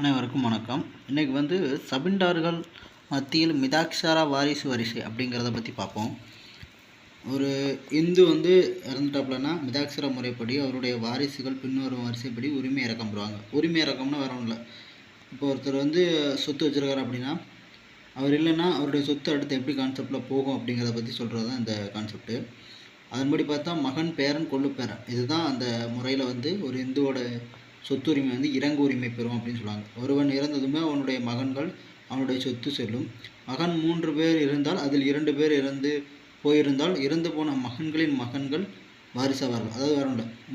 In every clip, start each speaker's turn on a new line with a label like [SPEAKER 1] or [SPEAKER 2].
[SPEAKER 1] அனைவருக்கும் வணக்கம். இன்றைக்கி வந்து சபிண்டார்கள் மத்தியில் மிதாக்ஷாரா வாரிசு வரிசை அப்படிங்கிறத பற்றி பார்ப்போம். ஒரு இந்து வந்து இறந்துட்டாப்புலனா மிதாக்ஷரா முறைப்படி அவருடைய வாரிசுகள் பின்வரும் வரிசைப்படி உரிமை இறக்கம் பெறுவாங்க உரிமை இறக்கம்னா வேற ஒன்றும் இல்லை இப்போ ஒருத்தர் வந்து சொத்து வச்சுருக்காரு அப்படின்னா அவர் இல்லைன்னா அவருடைய சொத்து அடுத்து எப்படி கான்செப்டில் போகும் அப்படிங்கிறத பற்றி சொல்கிறது தான் இந்த கான்செப்ட்டு அதன்படி பார்த்தா மகன் பேரன் கொள்ளு பேரன். இதுதான் அந்த முறையில் வந்து ஒரு இந்துவோட சொத்துரிமை வந்து இறங்கு உரிமை பெறும் அப்படின்னு சொல்லுவாங்க. ஒருவன் இறந்ததுமே அவனுடைய மகன்கள் அவனுடைய சொத்து செல்லும். மகன் மூன்று பேர் இருந்தால் அதில் இரண்டு பேர் இறந்து போயிருந்தால் இறந்து போன மகன்களின் மகன்கள் வாரிசாவார்கள் அதாவது வேற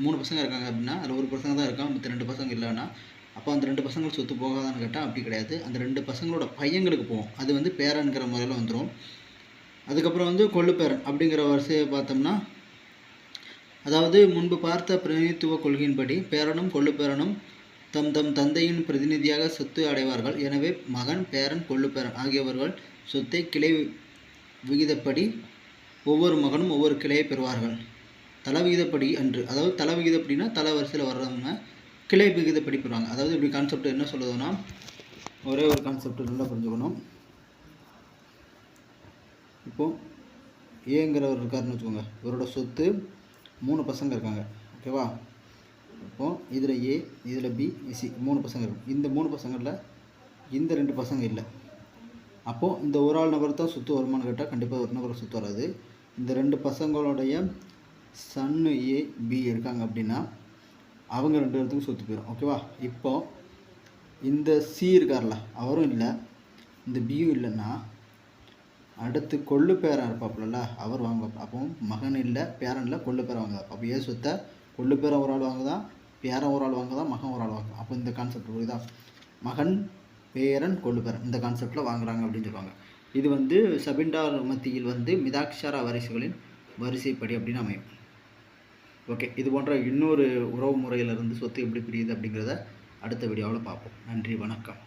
[SPEAKER 1] மூணு பசங்க இருக்காங்க அப்படின்னா அதில் ஒரு பசங்க தான் இருக்கான் மற்ற ரெண்டு பசங்க இல்லைன்னா அப்போ அந்த ரெண்டு பசங்கள் சொத்து போகாதான்னு கேட்டால் அப்படி கிடையாது. அந்த ரெண்டு பசங்களோட பையங்களுக்கு போகும் அது வந்து பேரன்கிற முறையில் வந்துடும் அதுக்கப்புறம் வந்து கொள்ளுப்பேரன் அப்படிங்கிற வரிசையை பார்த்தோம்னா அதாவது முன்பு பார்த்த பிரதிநிதித்துவ கொள்கையின்படி பேரனும் கொள்ளுப்பேரனும் தம் தம் தந்தையின் பிரதிநிதியாக சொத்து அடைவார்கள். எனவே மகன் பேரன் கொள்ளுப்பேரன் ஆகியவர்கள் சொத்தை கிளை விகிதப்படி ஒவ்வொரு மகனும் ஒவ்வொரு கிளையை பெறுவார்கள். தலை விகிதப்படி அன்று அதாவது தலை விகிதப்படினா தலை வரிசையில் வர்றவங்க கிளை விகிதப்படி பெறுவாங்க. அதாவது இப்படி கான்செப்ட் என்ன சொல்லுதுன்னா ஒரே ஒரு கான்செப்ட் நல்லா புரிஞ்சுக்கணும். இப்போது ஏங்கிறவர் இருக்காருன்னு வச்சுக்கோங்க. இவரோட சொத்து மூணு பசங்க இருக்காங்க. ஓகேவா இப்போது இதில் ஏ இதில் பி சி மூணு பசங்க இருக்கும். இந்த மூணு பசங்களில் இந்த ரெண்டு பசங்க இல்லை. அப்போது இந்த ஒரு ஆள் நபர் தான் சுற்று வருமானு கேட்டால் கண்டிப்பாக ஒரு நபர் சுற்று வராது. இந்த ரெண்டு பசங்களுடைய சன்னு ஏ பி இருக்காங்க அப்படின்னா அவங்க ரெண்டு பேர்த்துக்கும் சுற்று போயிடும் ஓகேவா இப்போது இந்த சி இருக்கார்ல அவரும் இல்லை. இந்த பியும் இல்லைன்னா அடுத்து கொள்ளு பேரன் இருப்பாப்புலல்ல அவர் வாங்க அப்போ மகன் இல்லை பேரன் இல்லை கொள்ளு பேரன் வாங்க அப்போ ஏ சொத்தை கொள்ளு பேரன் ஒரு ஆள் வாங்குதான் பேரன் ஒரு ஆள் வாங்குதான் மகன் ஒரு ஆள் வாங்க அப்போ இந்த கான்செப்ட் புரியுதா? மகன் பேரன் கொள்ளு பேரன். இந்த கான்செப்டில் வாங்குறாங்க அப்படின்னு சொல்லுவாங்க. இது வந்து சபிண்டார் மத்தியில் வந்து மிதாக்ஷாரா வரிசைகளின் வரிசைப்படி அப்படின்னு அமையும். ஓகே இது போன்ற இன்னொரு உறவு முறையிலிருந்து சொத்து எப்படி பிரியுது அப்படிங்கிறத அடுத்த வீடியோவில் பார்ப்போம். நன்றி வணக்கம்.